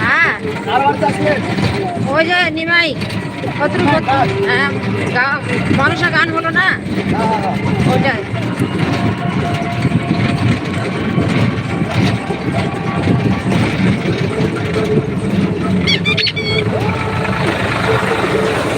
হ্যাঁ। ওই যে নিমাই হ্যাঁ মনসা গান হলো না? ওইটাই। গুড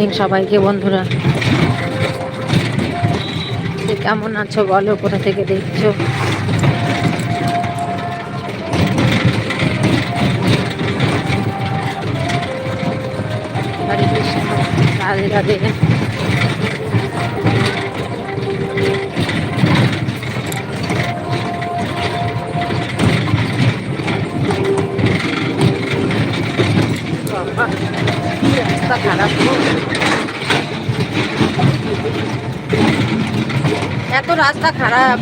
মর্নিং সবাইকে বন্ধুরা। কেমন আছো বলো কোথা থেকে দেখছ? রাধে রাধে বাবা, কি রাস্তা খারাপ গো। এত রাস্তা খারাপ।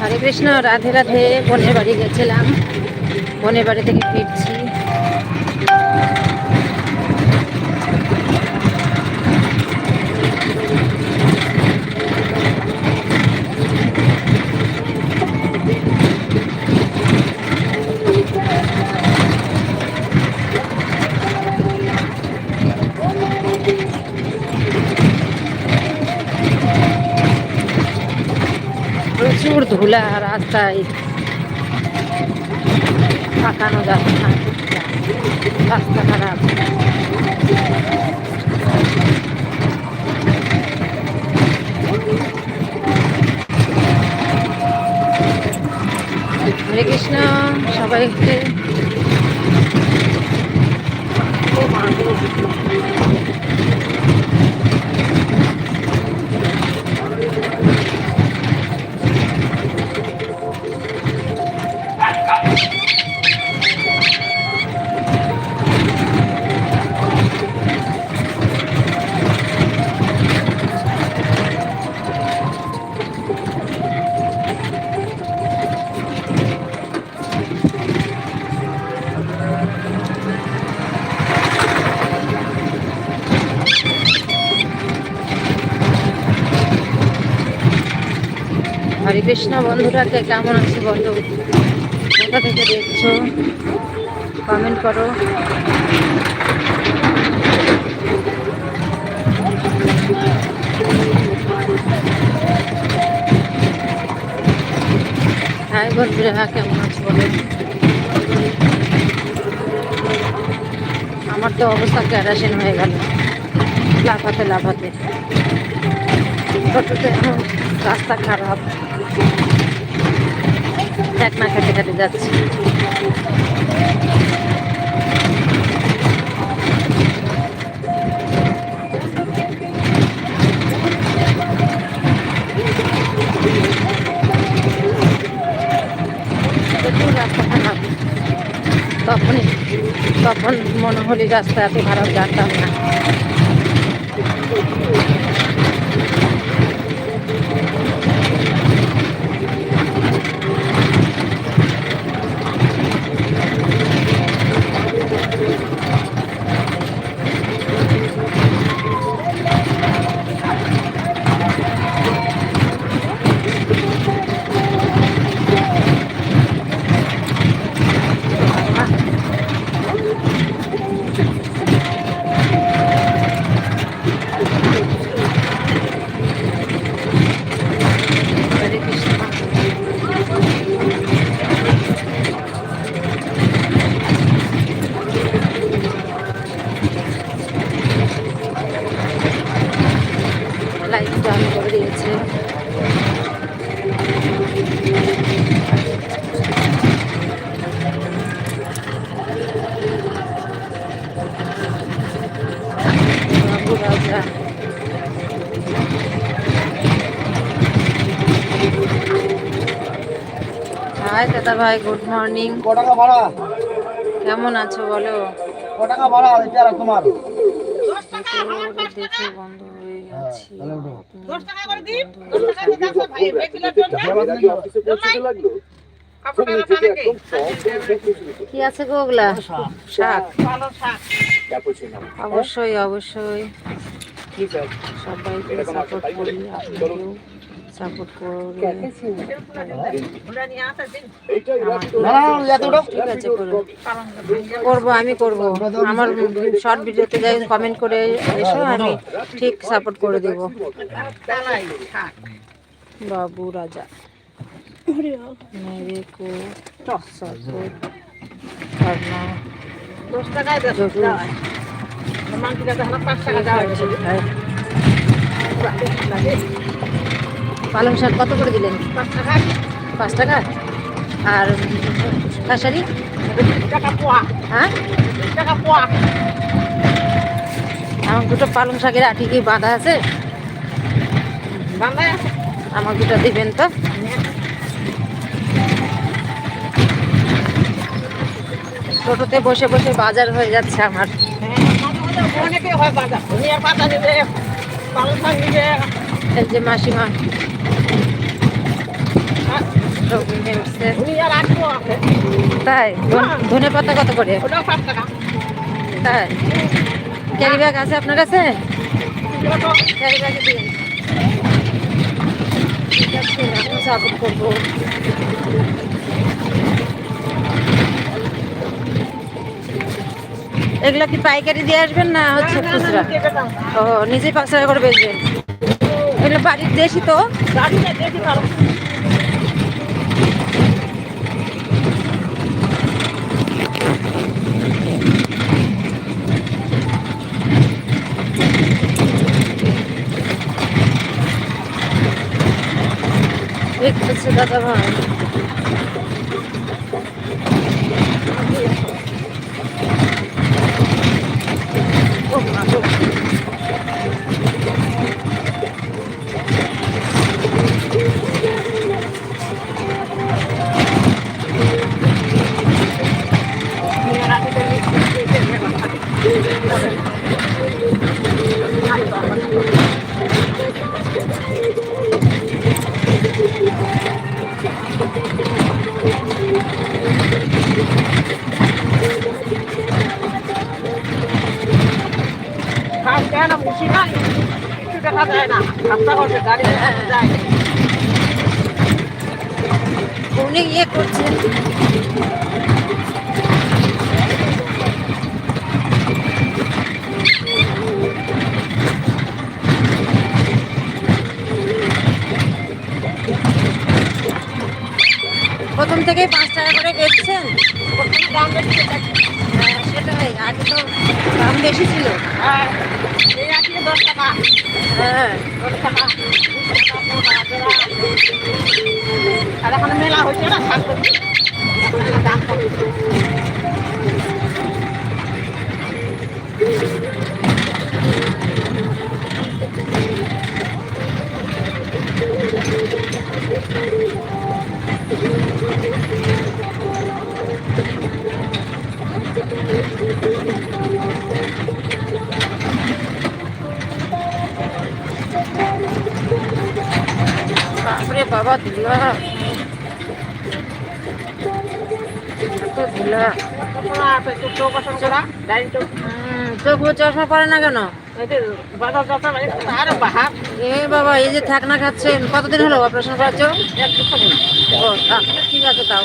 হরে কৃষ্ণ রাধে রাধে বনের বাড়ি গেছিলাম। বনের বাড়ি থেকে ফিরছি। ধুলা রাস্তায় পাকানো যাচ্ছে না রাস্তা খারাপ হরে কৃষ্ণ সবাইকে মা গো। কৃষ্ণ বন্ধুরা কে কেমন আছে বলো? কোথা থেকে দেখছ? কমেন্ট করো। হাই বন্ধুরা, কেমন আছো বলো? আমার তো অবস্থা ক্যারাসিন হয়ে গেল। লাফাতে লাফাতে। এখন রাস্তা খারাপ। না খেতে খেটে যাচ্ছি তখনই তখন মনে হলে রাস্তা এত খারাপ জানতাম না। হাই দাদা ভাই গুড মর্নিং কেমন আছো বলো? তোমার? দেখে বন্ধ হয়ে গেছে। আপনি বন্ধ কি আছে গো ওগুলা? শাক। অবশ্যই অবশ্যই। সবাইকে সাপোর্ট করি আপনাকেও সাপোর্ট ঠিক আছে করব আমি করব। আমার শর্ট ভিডিওতে যাই কমেন্ট করে এসো আমি ঠিক সাপোর্ট করে দেব। বাবু রাজা। দশ টাকায় দশ টাকা টাকা পাঁচ টাকা দেওয়া হয়েছে। হ্যাঁ। পালং শাক কত করে দিলেন? পাঁচ টাকা। আর কাশারি হ্যাঁ? আমার দুটো পালং শাকের আটি কি বাঁধা আছে? আমার দুটো দিবেন তো। টোটোতে বসে বসে বাজার হয়ে যাচ্ছে আমার। অনেকে হয় বাজার। পাতা নেবে পালং শাক নেবে এই যে মাসিমা তাই? ধনে পাতা কত করে? তাই? ক্যারি ব্যাগ আছে আপনার কাছে? ক্যারি ব্যাগে দিন। করব এগুলো কি পাইকারি দিয়ে আসবেন না হচ্ছে খুচরা? ও নিজেই পাঁচ টাকা করে বেচবেন। এগুলো বাড়ির দেশি তো? দেখতেছে দাদা ভাই। ইয়ে প্রথম থেকেই পাঁচ টাকা করে গেছেন। প্রথমে দাম আগে তো দাম বেশি ছিল। হ্যাঁ, এই আটিয়ে দশ টাকা। হ্যাঁ দশ টাকা। দাম কম বাপরে বাবা ধুলা। ধুলা। চোখ চশমা পরে না কেন? এ বাবা এই যে থাকনা খাচ্ছেন কতদিন হলো অপারেশন করার চোখ ঠিক আছে তাও।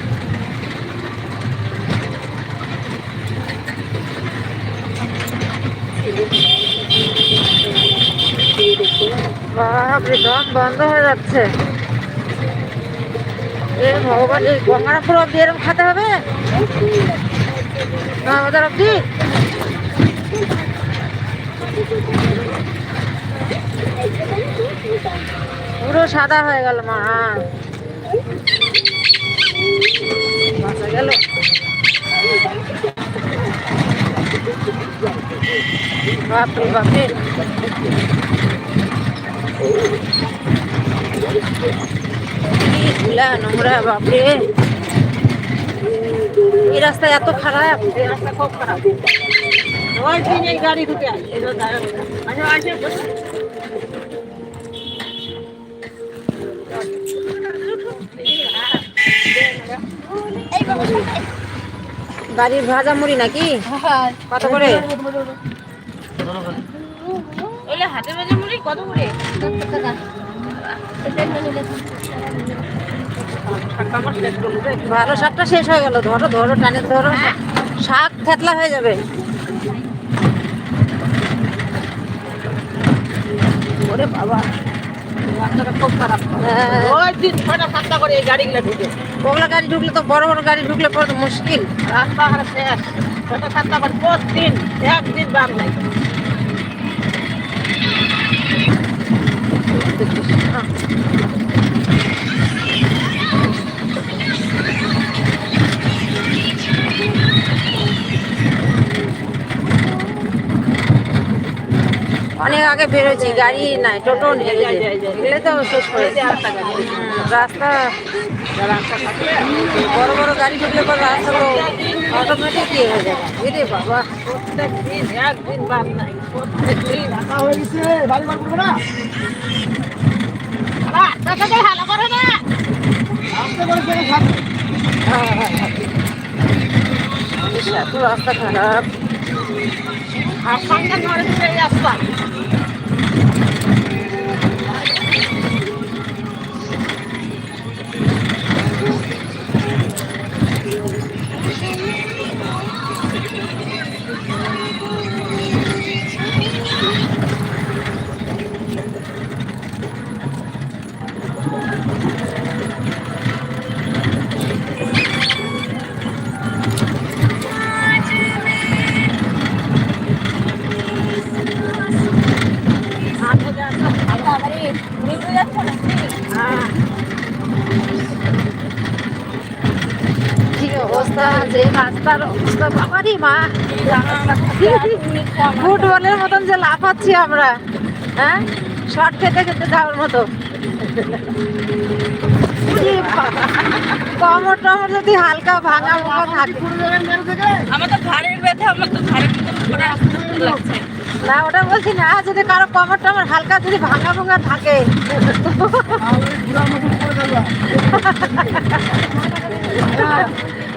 বাপরে, দম বন্ধ হয়ে যাচ্ছে। এ ভগবান, এই গঙ্গারামপুর অব্দি এরকম খেতে হবে? আমাদের অব্দি? পুরো সাদা হয়ে গেল, মা। গেল। বাপরে বাপরে। কি ধুলা নোংরা, বাপরে। এই রাস্তা এত খারাপ, এই রাস্তা খুব খারাপ। এই গাড়ি ঢুকে আসে। এই আসে বাড়ির ভাজা মুড়ি নাকি? কত করে? ওইলে হাতে মাঝে মুড়ি কত করে? ভালো শাকটা শেষ হয়ে গেল। ধরো ধরো টানে ধরো। শাক থেতলা হয়ে যাবে। ওরে বাবা রাস্তাটা খুব খারাপ। হ্যাঁ, ওই দিন ছটা সাতটা করে এই গাড়িগুলো ঢুকে। ওগুলা গাড়ি ঢুকলে তো বড় বড় গাড়ি ঢুকলে পরে তো মুশকিল। রাস্তা হারা শেষ ছটা সাতটা করে প্রতিদিন একদিন বাদ নাই। অনেক আগে বেরোছি গাড়ি নাই টোটো এগুলো তো শেষ করে। রাস্তা বড় বড় গাড়ি ঢুকলে পরে রাস্তা তো অটোমেটিক ইয়ে হয়ে যাবে। এরে বাবা প্রত্যেক দিন একদিন বাদ নাই প্রত্যেক দিন। হয়ে গেছে বাড়ি বার করব না? রাস্তাটাকে করে না। আসতে করে সেটা থাকবে ইস, এত রাস্তা খারাপ। আর সঙ্গে দিতে রাস্তা যে রাস্তার অবস্থা বাবারই মা ফুটবলের মতন যে লাফাচ্ছি আমরা হ্যাঁ? শর্ট খেতে খেতে যাওয়ার মতো। কমর টমর যদি হালকা ভাঙা ভাঙা থাকে। আমার তো ঘাড়ের ব্যথা আমার তো ঘাড়ের লাগছে। না ওটা বলছি না যদি কারও কমর টমর হালকা যদি ভাঙা ভাঙা থাকে।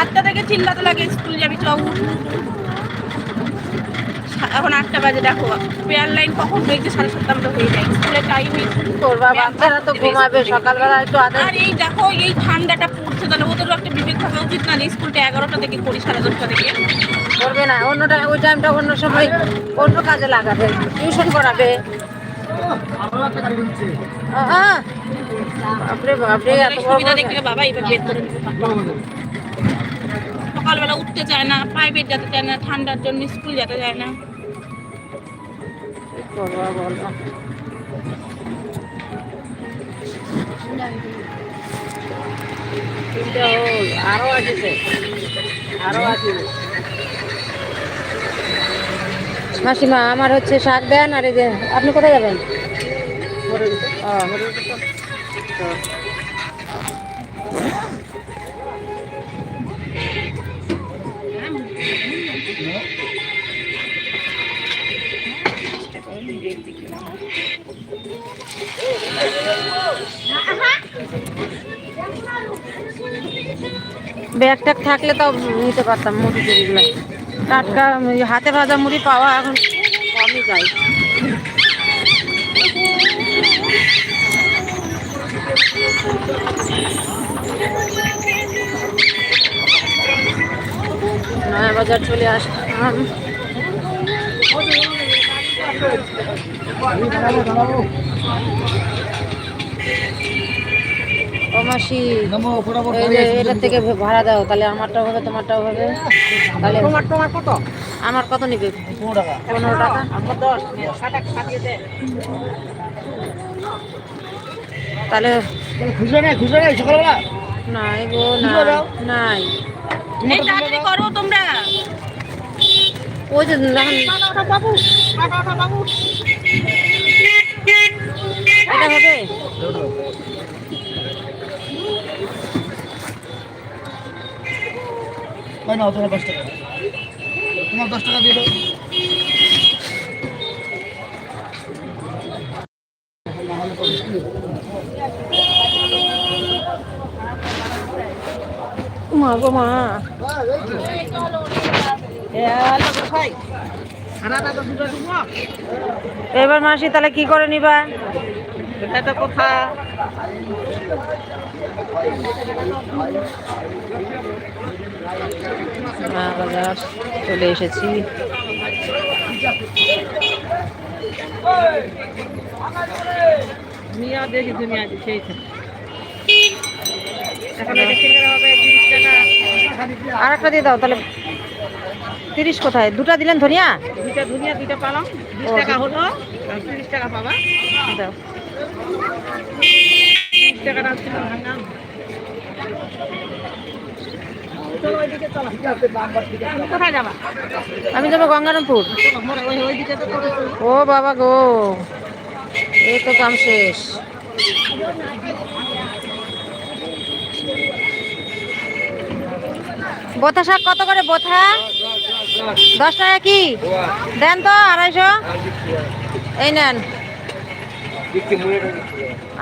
সাতটা থেকে চিল্লাতে লাগে স্কুল যাবি চৌ এখন আটটা বাজে দেখো পেয়ার লাইন কখন হয়েছে সাড়ে সাতটা মতো হয়ে যায় স্কুলের টাইমে করবা বাচ্চারা তো ঘুমাবে সকালবেলা একটু আর এই দেখো এই ঠান্ডাটা পড়ছে তাহলে ওদেরও একটা বিবেক থাকা উচিত না স্কুলটা এগারোটা থেকে করি সাড়ে দশটা থেকে। করবে না অন্যটা ওই টাইমটা অন্য সময় অন্য কাজে লাগাবে টিউশন করাবে! বাপরে বাপরে এত বড় বাবা এবার বের করে। সকালবেলা উঠতে চায় না প্রাইভেট যেতে চায় না ঠান্ডার জন্য স্কুল যেতে চায় না। আরও আছে আরও আছে মাসিমা আমার হচ্ছে শাক দেন আর এই যে আপনি কোথায় যাবেন? ও, ব্যাগ ট্যাগ থাকলে তাও নিতে পারতাম মুড়ি টুড়িগুলো টাটকা হাতে ভাজা মুড়ি পাওয়া এখন কমই যায়। নয়া বাজার চলে আসলাম। মাসি এটার থেকে ভাড়া দাও তাহলে আমারটাও হবে তোমারটাও হবে। তাহলে তোমার তোমার কত? আমার কত নিবে? পনেরো টাকা। তাহলে খুচরো নেই খুচরো নেই সকালবেলা? নাই গো দাও। নাই। নাই তাড়াতাড়ি করো তোমরা। ওই যে বাবু বাবু এটা হবে? তাই না দশ টাকা? তোমার দশ টাকা দিয়ে মা এবার মাসি, তাহলে কি করে নিবা? এটা কোথা মা বাজার চলে এসেছি। মিয়া দেখি তুমি আজ টাকা। আর একটা দিয়ে দাও তাহলে তিরিশ কোথায়? দুটা দিলেন ধনিয়া? দুটা ধনিয়া দুইটা পালাম বিশ টাকা হলো তিরিশ টাকা পাবা। দাও। তিরিশ কোথায় যাবা? আমি যাব গঙ্গারামপুর। ও বাবা গো এই তো কাম শেষ। বোথা শাক কত করে বোথা? দশ টাকা কি? দেন তো আড়াইশো। এই নেন।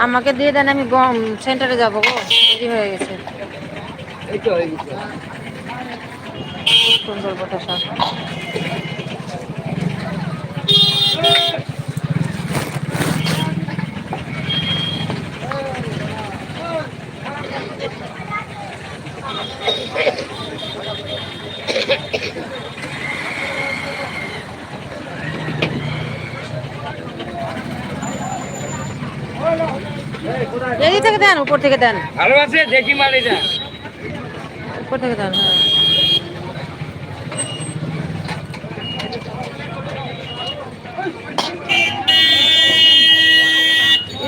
আমাকে দিয়ে দেন আমি গম সেন্টারে যাব গো হয়ে গেছে। সুন্দর বোথা শাক এদিক থেকে দেন উপর থেকে দেন। ভালো আছে দেখি উপর থেকে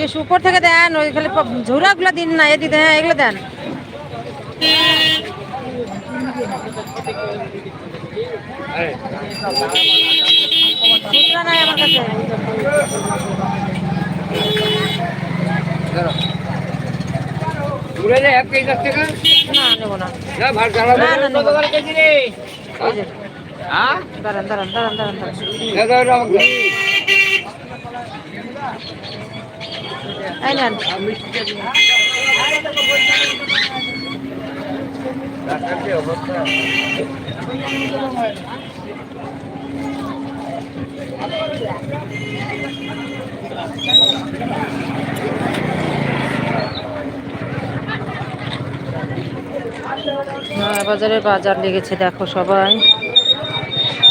ইস, উপর থেকে দেন ওই খালি ঝুড়াগুলো দিন না এদিকে হ্যাঁ এগুলো দেন। নাই আমার কাছে। নেব না। হ্যাঁ? দাঁড়ান দাঁড়ান দাঁড়ান দাঁড়ান দাঁড়ান। এই নেন। অবস্থা বাজারে বাজার লেগেছে দেখো সবাই।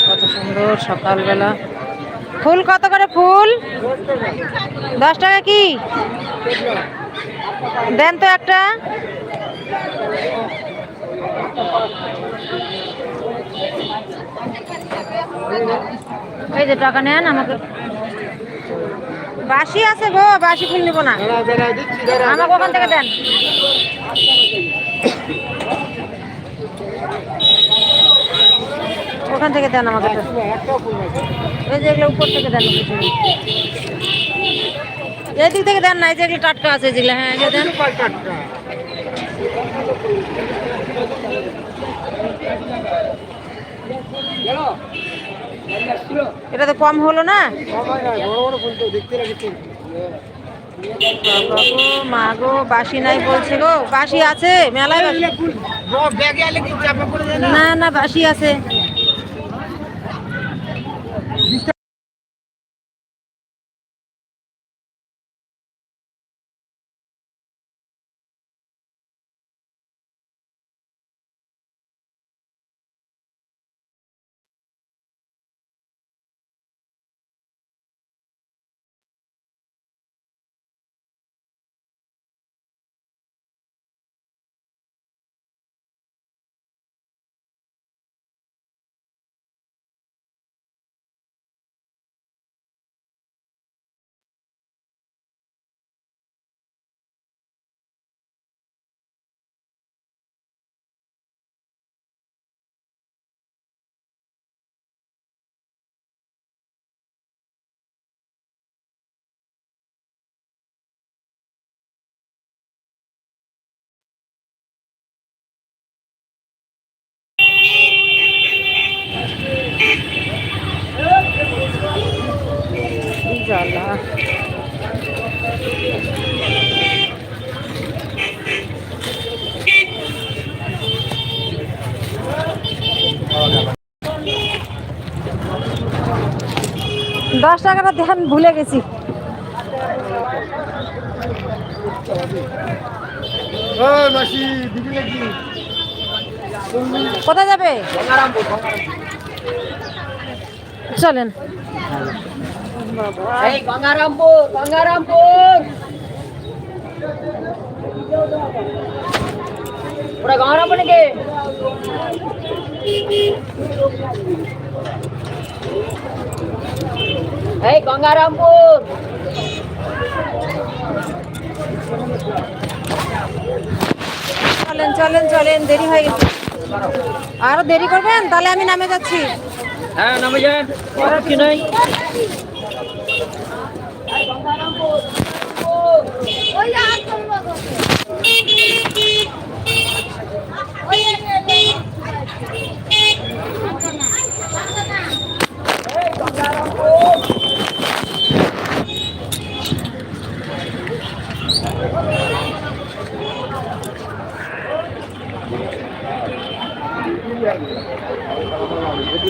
কত সুন্দর সকালবেলা। ফুল কত করে ফুল? দশ টাকা কি? দেন তো একটা। এই যে টাকা নেন আমাকে। বাসি আছে গো বাসি ফুল নিব না। আমাকে ওখান থেকে দেন। ওখান থেকে দেন আমাকে এই যে এগুলো উপর থেকে দেন কিছু এই দিক থেকে দেন না, এই যে টাটকা আছে যেগুলো হ্যাঁ দেন। এটা তো কম হলো না? মা গো বাসি নাই বলছে গো। বাসি আছে, মেলায় না না বাসি আছে। জ্বালা দশ টাকাটা ধ্যান ভুলে গেছি। কোথায় যাবে? চলেন। এই গঙ্গারামপুর গঙ্গারামপুর। ওরা গঙ্গারামপুর নাকি? এই গঙ্গারামপুর। চলেন চলেন চলেন দেরি হয়ে গেছে। আরও দেরি করবেন? তাহলে আমি নামে যাচ্ছি। হ্যাঁ নামে যান কি নাই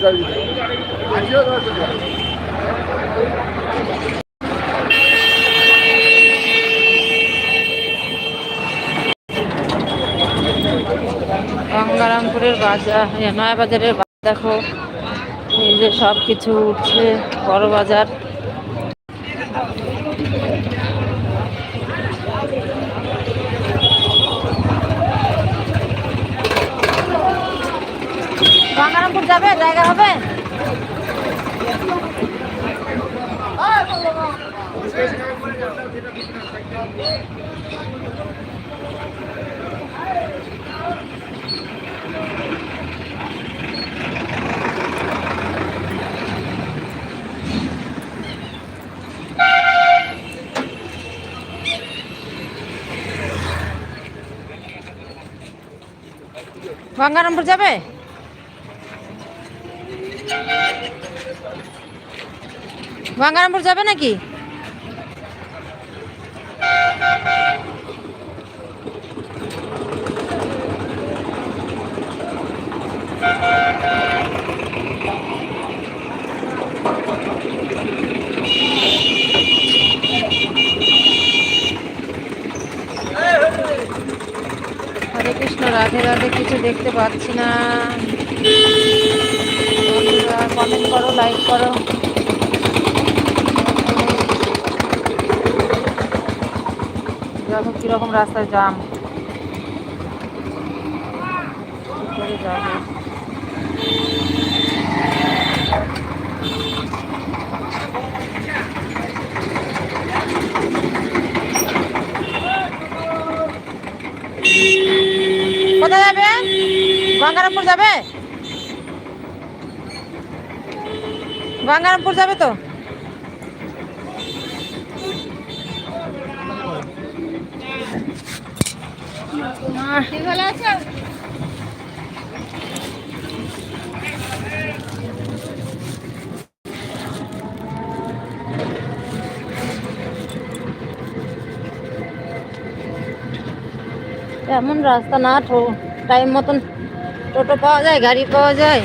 আজিও দশ টাকা গঙ্গারামপুরের বাজার এ, নয়া বাজারের বাজার দেখো। এই যে সব কিছু উঠছে বড় বাজার। গঙ্গারামপুর যাবে? জায়গা হবে? গঙ্গারামপুর যাবে? গঙ্গারামপুর যাবে নাকি? দেখতে পাচ্ছি না। কমেন্ট করো লাইক করো। দেখো কীরকম রাস্তায় জাম কোথায় যাবে? গঙ্গারামপুর যাবে? গঙ্গারামপুর যাবে তো? এমন রাস্তা না টাইম মতন টোটো পাওয়া যায় গাড়ি পাওয়া যায়।